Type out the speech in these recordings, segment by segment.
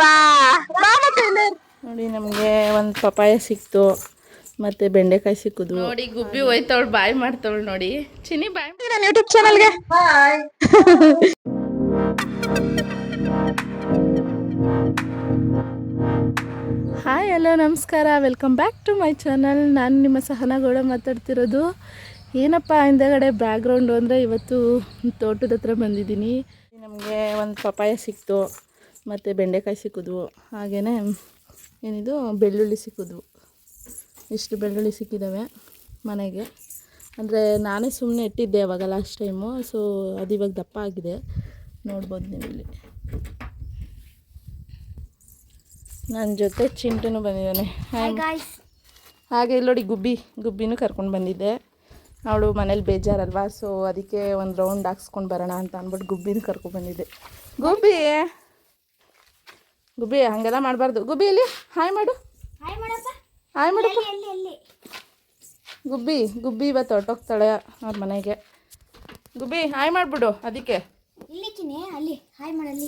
ವಾ. ನೋಡಿ ನಮಗೆ ಒಂದು ಪಪಾಯ ಸಿಕ್ತು ಮತ್ತೆ ಬೆಂಡೆಕಾಯಿ ಸಿಕ್ಕುದು. ನೋಡಿ ಗುಬ್ಬಿ ಹೋಯ್ತವಳು ಬಾಯ್ ಮಾಡ್ತವಳು ನೋಡಿ. ಚಿನ್ನಿ ಬಾಯ್ ನನ್ನ ಯೂಟ್ಯೂಬ್ ಚಾನಲ್ಗೆ ಹಾಯ್ ಹಲೋ ನಮಸ್ಕಾರ. Welcome back to my channel ನಾನು ನಿಮ್ಮ ಸಹನಗೌಡ ಮಾತಾಡ್ತಿರೋದು. ಏನಪ್ಪ ಹಿಂದೆಗಡೆ ಬ್ಯಾಕ್ಗ್ರೌಂಡು ಅಂದರೆ ಇವತ್ತು ತೋಟದ ಹತ್ರ ಬಂದಿದ್ದೀನಿ. ನಮಗೆ ಒಂದು ಪಪಾಯ ಸಿಕ್ತು. ಮತ್ತು ಬೆಂಡೆಕಾಯಿ ಸಿಕ್ಕಿದ್ವು. ಹಾಗೆಯೇ ಏನಿದು? ಬೆಳ್ಳುಳ್ಳಿ ಸಿಕ್ಕಿದ್ವು. ಇಷ್ಟು ಬೆಳ್ಳುಳ್ಳಿ ಸಿಕ್ಕಿದ್ದಾವೆ ಮನೆಗೆ. ಅಂದರೆ ನಾನೇ ಸುಮ್ಮನೆ ಇಟ್ಟಿದ್ದೆ ಅವಾಗ ಲಾಸ್ಟ್ ಟೈಮು ಸೊ ಅದು ಇವಾಗ ದಪ್ಪ ಆಗಿದೆ. ನೋಡ್ಬೋದು ನೀವು ಇಲ್ಲಿ ನನ್ನ ಜೊತೆ ಚಿಂಟುನು ಬಂದಿದ್ದಾನೆ. ಹಾಗೆ ಇಲ್ಲಿ ನೋಡಿ ಗುಬ್ಬಿ ಗುಬ್ಬಿನೂ ಕರ್ಕೊಂಡು ಬಂದಿದ್ದೆ. ಅವಳು ಮನೇಲಿ ಬೇಜಾರಲ್ವಾ? ಸೊ ಅದಕ್ಕೆ ಒಂದು ರೌಂಡ್ ಹಾಕ್ಸ್ಕೊಂಡು ಬರೋಣ ಅಂತ ಅಂದ್ಬಿಟ್ಟು ಗುಬ್ಬಿನೂ ಕರ್ಕೊಂಡು ಬಂದಿದ್ದೆ. ಗುಬ್ಬಿ! ಗುಬ್ಬಿ ಹಾಗೆಲ್ಲ ಮಾಡಬಾರ್ದು. ಗುಬ್ಬಿ ಇಲ್ಲಿ ಹಾಯ್ ಮಾಡು. ಹಾಯ್ ಮಾಡಪ್ಪ. ಗುಬ್ಬಿ ಗುಬ್ಬಿ ಇವತ್ತು ಹೊಟ್ಟೋಗ್ತಾಳೆ ಅವ್ರ ಮನೆಗೆ. ಗುಬ್ಬಿ ಹಾಯ್ ಮಾಡಿಬಿಡು ಅದಕ್ಕೆ.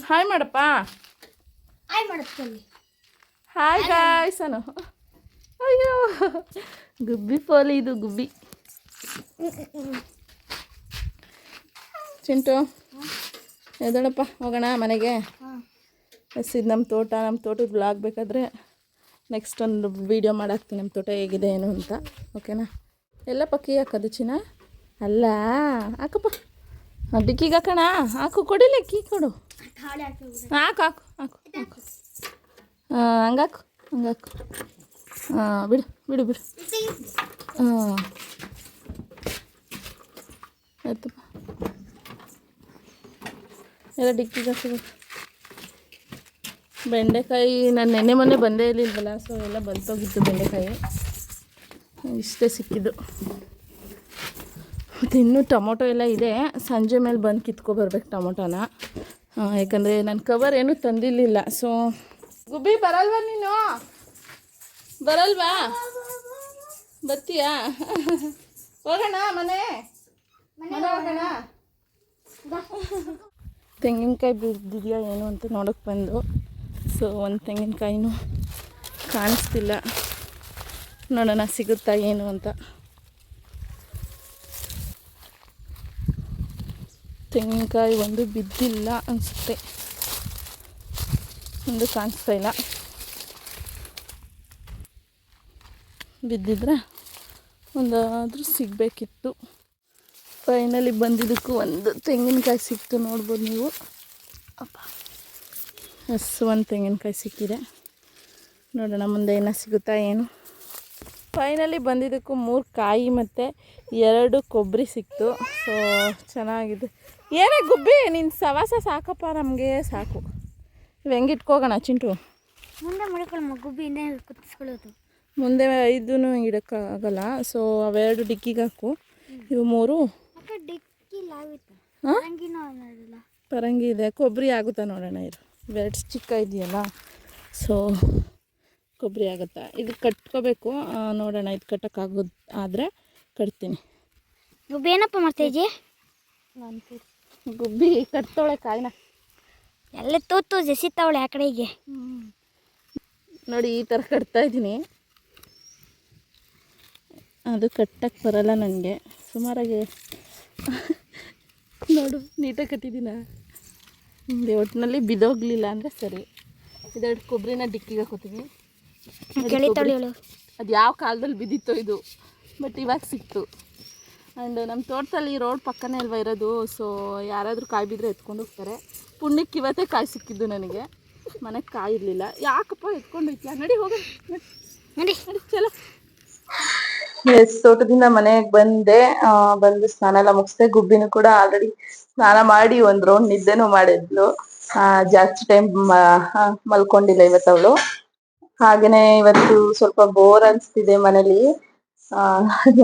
ಹಾಯ್ ಮಾಡಪ್ಪ. ಹಾಯ್ ಗಾಯ್ಸ್ ಅನು ಅಯ್ಯೋ. ಗುಬ್ಬಿ ಪೋಲಿ ಇದು ಗುಬ್ಬಿ. ಚಿಂಟು ಎದಳಪ್ಪ ಹೋಗೋಣ ಮನೆಗೆ. ಎಸ್ ಇದು ನಮ್ಮ ತೋಟ ನಮ್ಮ ತೋಟದ ಬ್ಲಾಗ್ ಬೇಕಾದರೆ ನೆಕ್ಸ್ಟ್ ಒಂದು ವೀಡಿಯೋ ಮಾಡಾಕ್ತೀನಿ. ನಮ್ಮ ತೋಟ ಹೇಗಿದೆ ಏನು ಅಂತ. ಓಕೆನಾ ಎಲ್ಲ ಪಕ್ಕಿ ಹಾಕೋದು ಚಿನ್ನ? ಅಲ್ಲ ಹಾಕಪ್ಪ. ಆ, ಡಿಕ್ಕಿಗೆ ಹಾಕೋಣ? ಹಾಕು ಕೊಡಿಲ್ಲ ಕೀ ಕೊಡು. ಹಾಕಿ ಹಾಕು ಹಾಕು ಹಾಕು. ಹಂಗಾಕು ಹಂಗಾಕು ಹಾಂ ಬಿಡು ಬಿಡು ಬಿಡು. ಹಾಂ ಆಯ್ತಪ್ಪ. ಎಲ್ಲ ಡಿಕ್ಕಿಗೆ ಹಾಕಬೇಕು. ಬೆಂಡೆಕಾಯಿ ನಾನು ನೆನ್ನೆ ಮೊನ್ನೆ ಬಂದೇ ಇರಲಿಲ್ವಲ್ಲ ಸೊ ಎಲ್ಲ ಬಲ್ತೋಗಿತ್ತು ಬೆಂಡೆಕಾಯಿ. ಇಷ್ಟೇ ಸಿಕ್ಕಿದ್ದು. ಮತ್ತು ಇನ್ನೂ ಟೊಮೊಟೊ ಎಲ್ಲ ಇದೆ. ಸಂಜೆ ಮೇಲೆ ಬಂದು ಕಿತ್ಕೊಬರ್ಬೇಕು ಟೊಮೊಟೊನ. ಆ, ಯಾಕಂದರೆ ನಾನು ಕವರ್ ಏನೂ ತಂದಿರಲಿಲ್ಲ ಸೊ ಗುಬ್ಬಿ ಬರಲ್ವಾ ನೀನು? ಬರಲ್ವಾ? ಬರ್ತೀಯಾ? ಹೋಗೋಣ ಮನೆ? ಮನೆ ಹೋಗೋಣ? ತೆಂಗಿನಕಾಯಿ ಬಿದ್ದಿದೆಯಾ ಏನು ಅಂತ ನೋಡೋಕೆ ಬಂದು. ಸೊ ಒಂದು ತೆಂಗಿನಕಾಯಿನೂ ಕಾಣಿಸ್ತಿಲ್ಲ. ನೋಡೋಣ ಸಿಗುತ್ತಾ ಏನು ಅಂತ. ತೆಂಗಿನಕಾಯಿ ಒಂದು ಬಿದ್ದಿಲ್ಲ ಅನಿಸುತ್ತೆ. ಒಂದು ಕಾಣಿಸ್ತಾ ಇಲ್ಲ. ಬಿದ್ದಿದ್ರೆ ಒಂದಾದರೂ ಸಿಗಬೇಕಿತ್ತು. ಫೈನಲಿ ಬಂದಿದ್ದಕ್ಕೂ ಒಂದು ತೆಂಗಿನಕಾಯಿ ಸಿಕ್ತು ನೋಡ್ಬೋದು ನೀವು. ಅಪ್ಪ. ಎಸ್ ಒಂದು ತೆಂಗಿನಕಾಯಿ ಸಿಕ್ಕಿದೆ ನೋಡೋಣ ಮುಂದೆ ಏನೋ ಸಿಗುತ್ತಾ ಏನು? ಫೈನಲಿ ಬಂದಿದ್ದಕ್ಕೂ ಮೂರು ಕಾಯಿ ಮತ್ತು ಎರಡು ಕೊಬ್ಬರಿ ಸಿಕ್ತು. ಸೊ ಚೆನ್ನಾಗಿದೆ. ಏನೇ ಗುಬ್ಬಿ ನಿನ್ನ ಸವಾಸ ಸಾಕಪ್ಪ ನಮಗೆ ಸಾಕು. ಇವು ಹೆಂಗೆ ಇಟ್ಕೋಗೋಣ ಚಿಂಟು? ಮುಂದೆ ಮಡಿಕೊಳ್ಳ ಗುಬ್ಬಿಯಿಂದ ಕುತ್ತಿಸ್ಕೊಳ್ಳೋದು ಮುಂದೆ ಐದೂ ಇಡೋಕ್ಕಾಗಲ್ಲ. ಸೊ ಅವೆರಡು ಡಿಕ್ಕಿಗೆ ಹಾಕು. ಇವು ಮೂರು. ಡಿಕ್ಕಿ ಪರಂಗಿ ಇದೆ. ಕೊಬ್ಬರಿ ಆಗುತ್ತಾ ನೋಡೋಣ ಇದು? ಇವೆರಡು ಚಿಕ್ಕ ಇದೆಯಲ್ಲ ಸೊ ಕೊಬ್ಬರಿ ಆಗುತ್ತಾ? ಇದು ಕಟ್ಕೋಬೇಕು. ನೋಡೋಣ ಇದು ಕಟ್ಟೋಕ್ಕಾಗೋದು ಆದರೆ ಕಟ್ತೀನಿ. ಗುಬ್ಬಿ ಏನಪ್ಪ ನಾನು ಗುಬ್ಬಿ ಕಟ್ತವಳೆ ಕಾಯಿನ. ಎಲ್ಲ ತೂತು ಜೆಸಿತಾವಳೆ ಆ ಕಡೆಗೆ. ನೋಡಿ ಈ ಥರ ಕಟ್ತಾ ಇದ್ದೀನಿ. ಅದು ಕಟ್ಟಕ್ಕೆ ಬರಲ್ಲ ನನಗೆ ಸುಮಾರಾಗಿ ನೋಡು ನೀಟಾಗಿ ಕಟ್ಟಿದ್ದೀನ? ಒಟ್ಟಿನಲ್ಲಿ ಬಿದೋಗ್ಲಿಲ್ಲ ಅಂದರೆ ಸರಿ. ಇದೆರಡು ಕೊಬ್ಬರಿನ ಡಿಕ್ಕಿಗೆ ಹಾಕೋತೀವಿ. ಅದು ಯಾವ ಕಾಲದಲ್ಲಿ ಬಿದ್ದಿತ್ತೋ ಇದು. ಬಟ್ ಇವಾಗ ಸಿಕ್ತು. ಆ್ಯಂಡ್ ನಮ್ಮ ತೋಟದಲ್ಲಿ ರೋಡ್ ಪಕ್ಕನೇ ಅಲ್ವಾ ಇರೋದು ಸೊ ಯಾರಾದರೂ ಕಾಯಿ ಬಿದ್ದರೆ ಎತ್ಕೊಂಡು ಹೋಗ್ತಾರೆ. ಪುಣ್ಯಕ್ಕೆ ಇವತ್ತೇ ಕಾಯಿ ಸಿಕ್ಕಿದ್ದು ನನಗೆ. ಮನೆಗೆ ಕಾಯಿ ಇರಲಿಲ್ಲ. ಯಾಕಪ್ಪ ಎತ್ಕೊಂಡು ಹೋಯ್ತಿಯಾ ನಡಿ ಹೋಗಿ. ನಡಿ. ನಡಿ ಚಲೋ. ಎಸ್ ತೋಟದಿಂದ ಮನೆಗ್ ಬಂದೆ. ಆ, ಬಂದು ಸ್ನಾನ ಎಲ್ಲ ಮುಗಿಸ್ದೆ. ಗುಬ್ಬಿನೂ ಕೂಡ ಆಲ್ರೆಡಿ ಸ್ನಾನ ಮಾಡಿ ಒಂದ್ ರೌಂಡ್ ನಿದ್ದೆನೂ ಮಾಡಿದ್ಲು. ಆ, ಜಾಸ್ತಿ ಟೈಮ್ ಮಲ್ಕೊಂಡಿಲ್ಲ ಇವತ್ತು ಅವಳು. ಹಾಗೇನೆ ಇವತ್ತು ಸ್ವಲ್ಪ ಬೋರ್ ಅನ್ಸ್ತಿದೆ ಮನೇಲಿ. ಆ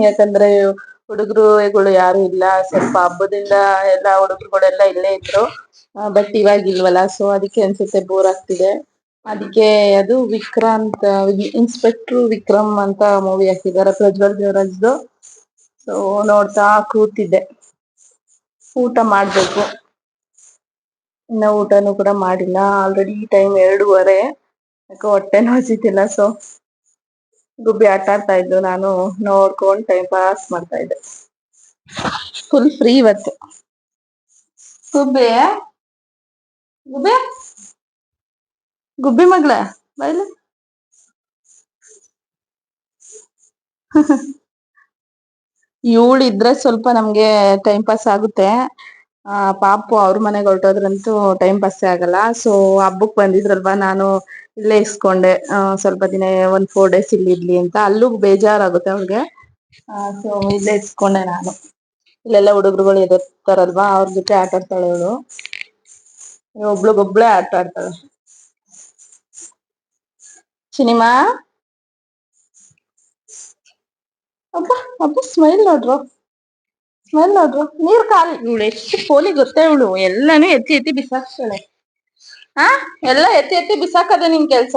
ಯಾಕಂದ್ರೆ ಹುಡುಗರುಗಳು ಯಾರು ಇಲ್ಲ. ಸ್ವಲ್ಪ ಹಬ್ಬದಿಂದ ಎಲ್ಲ ಹುಡುಗರುಗಳೆಲ್ಲ ಇಲ್ಲೇ ಇದ್ರು. ಬಟ್ ಇವಾಗ ಇಲ್ವಲ್ಲ ಸೊ ಅದಕ್ಕೆ ಅನ್ಸುತ್ತೆ ಬೋರ್ ಆಗ್ತಿದೆ. ಅದಕ್ಕೆ ಅದು ವಿಕ್ರಾಂತ್ ಇನ್ಸ್ಪೆಕ್ಟರ್ ವಿಕ್ರಮ್ ಅಂತ ಮೂವಿ ಹಾಕಿದ್ದಾರೆ, ಪ್ರಜ್ವಲ್ ದೇವರಾಜ್ದು. ಸೊ ನೋಡ್ತಾ ಕೂತಿದ್ದೆ. ಊಟ ಮಾಡ್ಬೇಕು. ಇನ್ನ ಊಟನೂ ಕೂಡ ಮಾಡಿಲ್ಲ. ಆಲ್ರೆಡಿ ಟೈಮ್ ಎರಡೂವರೆ. ಯಾಕೋ ಹೊಟ್ಟೆ ನೋಚಿದ್ದಿಲ್ಲ ಸೊ ಗುಬ್ಬಿ ಆಟ ಆಡ್ತಾ ಇದ್ದು ನಾನು ನೋಡ್ಕೊಂಡು ಟೈಮ್ ಪಾಸ್ ಮಾಡ್ತಾ ಇದ್ದೆ. ಫುಲ್ ಫ್ರೀ ಇವತ್ತು. ಗುಬ್ಬೆ? ಗುಬ್ಬಿ? ಗುಬ್ಬಿ ಮಗಳ ಬೈಲ ಇದ್ರೆ ಸ್ವಲ್ಪ ನಮ್ಗೆ ಟೈಮ್ ಪಾಸ್ ಆಗುತ್ತೆ. ಆ, ಪಾಪು ಅವ್ರ ಮನೆಗೆ ಹೊರಟೋದ್ರಂತೂ ಟೈಮ್ ಪಾಸ್ ಆಗಲ್ಲ. ಸೊ ಹಬ್ಬಕ್ ಬಂದಿದ್ರಲ್ವಾ, ನಾನು ಇಲ್ಲೇ ಇಸ್ಕೊಂಡೆ. ಸ್ವಲ್ಪ ದಿನ ಒಂದ್ ಫೋರ್ ಡೇಸ್ ಇಲ್ಲಿ ಇರ್ಲಿ ಅಂತ. ಅಲ್ಲೂ ಬೇಜಾರಾಗುತ್ತೆ ಅವ್ರಿಗೆ. ಸೊ ಇಲ್ಲೇ ಇಸ್ಕೊಂಡೆ ನಾನು. ಇಲ್ಲೆಲ್ಲ ಹುಡುಗರುಗಳು ಎದುರ್ತಾರಲ್ವಾ, ಅವ್ರ ಜೊತೆ ಆಟ ಆಡ್ತಾಳೆ ಇವಳು. ಒಬ್ಳಿಗೊಬ್ಳೆ ಆಟ ಆಡ್ತಾಳೆ ಸಿನಿಮಾ? ಅಬ್ಬ ಅಬ್ಬ ಸ್ಮೈಲ್ ನೋಡ್ರು. ಸ್ಮೈಲ್ ನೋಡ್ರು. ನೀರ್ ಖಾಲಿ ಇವಳು ಎಷ್ಟು ಪೋಲಿ ಗೊತ್ತೇ ಇವಳು. ಎಲ್ಲಾನು ಎತ್ತಿ ಎತ್ತಿ ಬಿಸಾಕ್ತಾಳೆ ಹಾ ಎಲ್ಲ ಎತ್ತಿ ಎತ್ತಿ ಬಿಸಾಕದೆ ನಿನ್ ಕೆಲ್ಸ?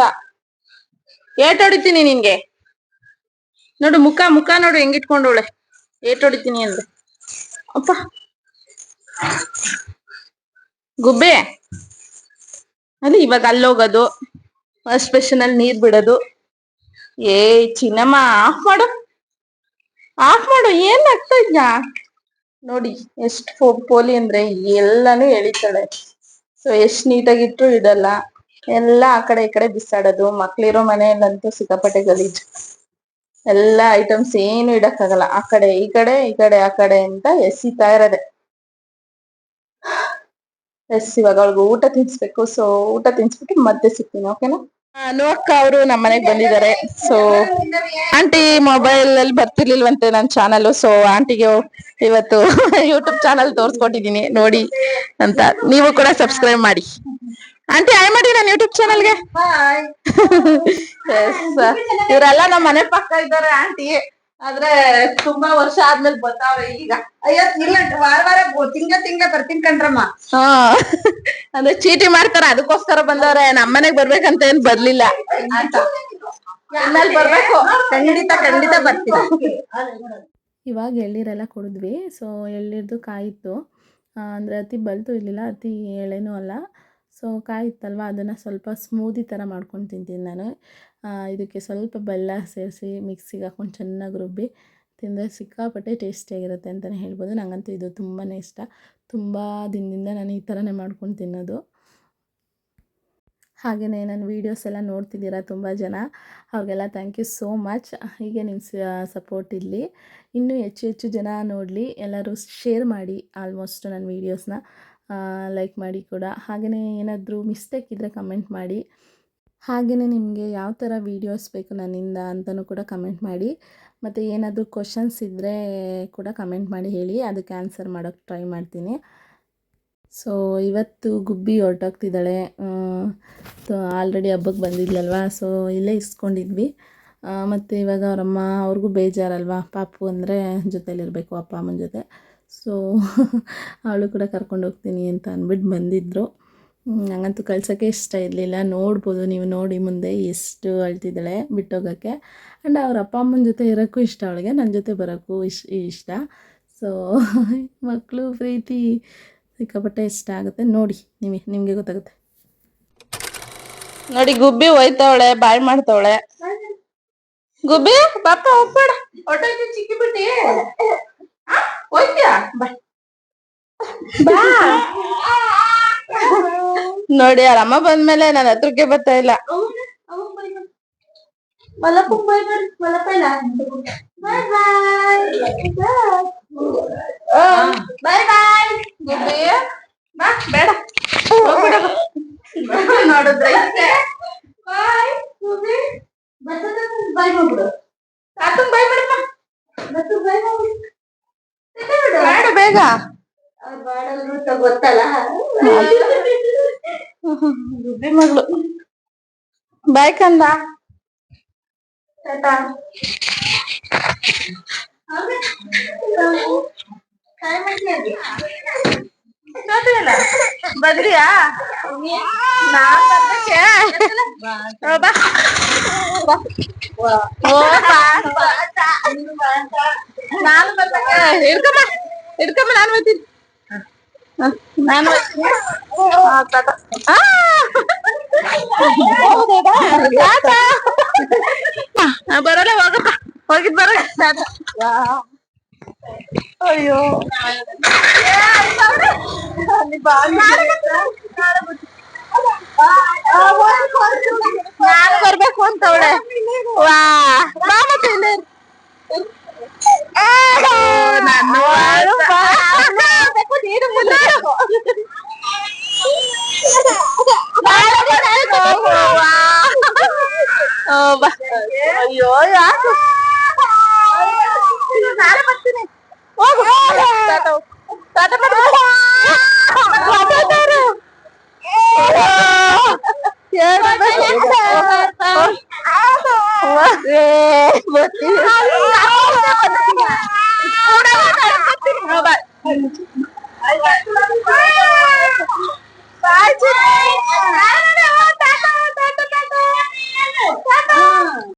ಏಟ್ ಹೊಡಿತೀನಿ ನಿನ್ಗೆ. ನೋಡು, ಮುಖ ಮುಖ ನೋಡು ಹೆಂಗಿಟ್ಕೊಂಡವಳೆ ಏಟ್ ಹೊಡಿತೀನಿ ಅಂದ್ರೆ ಅಪ್ಪ ಗುಬ್ಬೆ. ಅಲ್ಲಿ ಇವಾಗ ಅಲ್ಲೋಗೋದು. ಫಸ್ಟ್ ಅಲ್ಲಿ ನೀರ್ ಬಿಡೋದು. ಏ, ಚಿನ್ನಮ್ಮ ಆಫ್ ಮಾಡು. ಆಫ್ ಮಾಡು, ಏನ್ ಆಗ್ತಾ ಇದ್ಯಾ? ನೋಡಿ, ಎಷ್ಟು ಪೋಲಿ ಅಂದ್ರೆ ಎಲ್ಲಾನು ಎಳಿತಾಳೆ. ಸೊ ಎಷ್ಟ್ ನೀಟಾಗಿಟ್ರು ಇಡಲ್ಲ ಎಲ್ಲ ಆ ಕಡೆ ಈ ಕಡೆ ಬಿಸಾಡೋದು. ಮಕ್ಳಿರೋ ಮನೆಯಲ್ಲಂತೂ ಸಿಕ್ಕಾಪಟ್ಟೆ ಗಲೀಜ್. ಎಲ್ಲಾ ಐಟಮ್ಸ್ ಏನು ಇಡಕ್ಕಾಗಲ್ಲ. ಆ ಕಡೆ, ಈ ಕಡೆ ಈ ಕಡೆ, ಆ ಕಡೆ ಅಂತ ಎಸಿತಾ ಇರೋದೆ. ಎಸ್, ಇವಾಗ ಅವಳಿಗೆ ಊಟ ತಿನ್ಸ್ಬೇಕು. ಸೊ ಊಟ ತಿನ್ಸ್ಬಿಟ್ಟು ಮತ್ತೆ ಸಿಗ್ತೀನಿ ಓಕೆನಾ ನೋಡ್ಕ ಅವರು ನಮ್ಮ ಮನೆಗೆ ಬಂದಿದ್ದಾರೆ. ಸೊ ಆಂಟಿ ಮೊಬೈಲ್ ಅಲ್ಲಿ ಬರ್ತಿರ್ಲಿಲ್ವಂತೆ ನನ್ನ ಚಾನಲ್ ಸೊ ಆಂಟಿಗೆ ಇವತ್ತು ಯೂಟ್ಯೂಬ್ ಚಾನಲ್ ತೋರ್ಸ್ಕೊಟ್ಟಿದೀನಿ. ನೋಡಿ ಅಂತ. ನೀವು ಕೂಡ ಸಬ್ಸ್ಕ್ರೈಬ್ ಮಾಡಿ. ಆಂಟಿ ಆಯ್ ಮಾಡಿ ನನ್ನ ಯೂಟ್ಯೂಬ್ ಚಾನಲ್ಗೆ ಇವರೆಲ್ಲ ನಮ್ಮ ಮನೆ ಪಕ್ಕ ಇದ್ದಾರೆ ಆಂಟಿ. ಆದ್ರೆ ತುಂಬಾ ವರ್ಷ ಆದ್ಮೇಲೆ ಬರ್ತಾವ್ರೆ ಈಗ. ಅಯ್ಯೋ ಇಲ್ಲ ವಾರ ವಾರ ತಿಂಗಳ ತಿಂಗ್ಳ ಬರ್ತೀನಿ ಕಣ್ರಮ್ಮ. ಹಾ. ಅಂದ್ರೆ ಚೀಟಿ ಮಾಡ್ತಾರ ಅದಕ್ಕೋಸ್ಕರ ಬಂದವ್ರೆ ನಮ್ಮನೆಗ್ ಬರ್ಬೇಕಂತ ಏನ್ ಬರ್ಲಿಲ್ಲ. ಬರ್ಬೇಕು. ಖಂಡಿತ ಖಂಡಿತ ಬರ್ತೀನಿ. ಇವಾಗ ಎಳ್ನೀರೆಲ್ಲ ಕುಡಿದ್ವಿ ಸೊ ಎಳ್ನೀರ್ದು ಕಾಯಿತ್ತು. ಅಂದ್ರೆ ಅತಿ ಬಲ್ತು ಇರಲಿಲ್ಲ ಅತಿ ಎಳೆನೂ ಅಲ್ಲ. ಸೊ ಕಾಯಿತ್ತಲ್ವ ಅದನ್ನು ಸ್ವಲ್ಪ ಸ್ಮೂದಿ ಥರ ಮಾಡ್ಕೊಂಡು ತಿಂತೀನಿ ನಾನು. ಇದಕ್ಕೆ ಸ್ವಲ್ಪ ಬೆಲ್ಲ ಸೇರಿಸಿ ಮಿಕ್ಸಿಗೆ ಹಾಕೊಂಡು ಚೆನ್ನಾಗಿ ರುಬ್ಬಿ ತಿಂದರೆ ಸಿಕ್ಕಾಪಟ್ಟೆ ಟೇಸ್ಟಿಯಾಗಿರುತ್ತೆ ಅಂತಲೇ ಹೇಳ್ಬೋದು. ನನಗಂತೂ ಇದು ತುಂಬಾ ಇಷ್ಟ. ತುಂಬ ದಿನದಿಂದ ನಾನು ಈ ಥರನೇ ಮಾಡ್ಕೊಂಡು ತಿನ್ನೋದು. ಹಾಗೆಯೇ ನನ್ನ ವೀಡಿಯೋಸ್ ಎಲ್ಲ ನೋಡ್ತಿದ್ದೀರಾ ತುಂಬ ಜನ. ಅವ್ರಿಗೆಲ್ಲ ಥ್ಯಾಂಕ್ ಯು ಸೋ ಮಚ್ ಹೀಗೆ ನಿಮ್ಮ ಸಪೋರ್ಟ್ ಇರಲಿ. ಇನ್ನೂ ಹೆಚ್ಚು ಹೆಚ್ಚು ಜನ ನೋಡಲಿ. ಎಲ್ಲರೂ ಶೇರ್ ಮಾಡಿ ಆಲ್ಮೋಸ್ಟ್ ನನ್ನ ವೀಡಿಯೋಸ್ನ ಲೈಕ್ ಮಾಡಿ ಕೂಡ. ಹಾಗೆಯೇ ಏನಾದರೂ ಮಿಸ್ಟೇಕ್ ಇದ್ದರೆ ಕಮೆಂಟ್ ಮಾಡಿ. ಹಾಗೆಯೇ ನಿಮಗೆ ಯಾವ ಥರ ವೀಡಿಯೋಸ್ ಬೇಕು ನನ್ನಿಂದ ಅಂತಲೂ ಕೂಡ ಕಮೆಂಟ್ ಮಾಡಿ. ಮತ್ತು ಏನಾದರೂ ಕ್ವಶನ್ಸ್ ಇದ್ದರೆ ಕೂಡ ಕಮೆಂಟ್ ಮಾಡಿ ಹೇಳಿ, ಅದಕ್ಕೆ ಆನ್ಸರ್ ಮಾಡೋಕ್ಕೆ ಟ್ರೈ ಮಾಡ್ತೀನಿ. ಸೊ ಇವತ್ತು ಗುಬ್ಬಿ ಹೊರಟೋಗ್ತಿದ್ದಾಳೆ. ಆಲ್ರೆಡಿ ಹಬ್ಬಕ್ಕೆ ಬಂದಿದ್ಲಲ್ವಾ? ಸೊ ಇಲ್ಲೇ ಇಸ್ಕೊಂಡಿದ್ವಿ. ಮತ್ತು ಇವಾಗ ಅವರಮ್ಮ, ಅವ್ರಿಗೂ ಬೇಜಾರಲ್ವಾ? ಪಾಪು ಅಂದರೆ ಜೊತೆಲಿರಬೇಕು ಅಪ್ಪ ಅಮ್ಮನ ಜೊತೆ. ಸೊ ಅವಳು ಕೂಡ ಕರ್ಕೊಂಡು ಹೋಗ್ತೀನಿ ಅಂತ ಅಂದ್ಬಿಟ್ಟು ಬಂದಿದ್ದರು ನಂಗಂತೂ ಕಳ್ಸೋಕ್ಕೆ ಇಷ್ಟ ಇರಲಿಲ್ಲ. ನೋಡ್ಬೋದು ನೀವು ನೋಡಿ ಮುಂದೆ ಎಷ್ಟು ಅಳ್ತಿದ್ದಾಳೆ ಬಿಟ್ಟೋಗೋಕ್ಕೆ ಆ್ಯಂಡ್ ಅವ್ರ ಅಪ್ಪ ಅಮ್ಮನ ಜೊತೆ ಇರೋಕ್ಕೂ ಇಷ್ಟ ಅವಳಿಗೆ ನನ್ನ ಜೊತೆ ಬರೋಕ್ಕೂ ಇಶ್ ಇಷ್ಟ. ಸೊ ಮಕ್ಕಳು ಪ್ರೀತಿ ಸಿಕ್ಕಾಪಟ್ಟೆ ಇಷ್ಟ ಆಗುತ್ತೆ. ನೋಡಿ ನಿಮಗೆ ನಿಮಗೆ ಗೊತ್ತಾಗುತ್ತೆ. ನೋಡಿ ಗುಬ್ಬಿ ಹೋಯ್ತಾವಳೆ ಬಾಯ್ ಮಾಡ್ತವಳೆ. ಗುಬ್ಬಿ ಪಾಪ ಹೋಗ್ಬೇಡ. ಹೊಟ್ಟೆ ಚಿಕ್ಕಿ ಬಿಟ್ಟಿ ಆ, ಹೋಯ್ತ್ಯಾ ಬಾ. ಬಾ. ನೋಡಿ ಅವ್ರ ಅಮ್ಮ ಬಂದ್ಮೇಲೆ ನನ್ನ ಹತ್ರಕ್ಕೆ ಬರ್ತಾ ಇಲ್ಲ. ಬೇಡ. ನೋಡಿದ್ರೆ ಬಾಯ್ ಮಾಡ್ಬಿಡು. ತಾತಂಗ್ ಬಾಯ್ ಮಾಡಪ್ಪ ಮತ್ತು ಬಾಯ್ ಮಾಡ್ಬಿಡು. ಬೇಡ. ಬೇಗ. ಅವ್ರು ಗೊತ್ತಲ್ಲ. ಮಗಳು ಬಾಯ್ ಕಂದ ಟಾಟಾ ಜೊತೆಯಲ್ಲ ಬದ್ರಿಯಾ? ನಾನ್ ಬರ್ಬೇಕೆ ಓ, ಬಾ. ಓ, ಬಾ, ಬಾ. ನಾನು ಬರ್ಬೇಕೆ ಹಿಡ್ಕಮ್ಮ ಹಿಡ್ಕಮ್ಮ ನಾನು ಬರ್ತೀನಿ. ಬರಲ್ಲ ಹೋಗಪ್ಪ ಹೋಗಿದ್ ಬರ ಅಯ್ಯೋ ನಾನು ಬರ್ಬೇಕು ಅಂತವಳೆ ವಾ ಮಾಮತ್ತೆ ya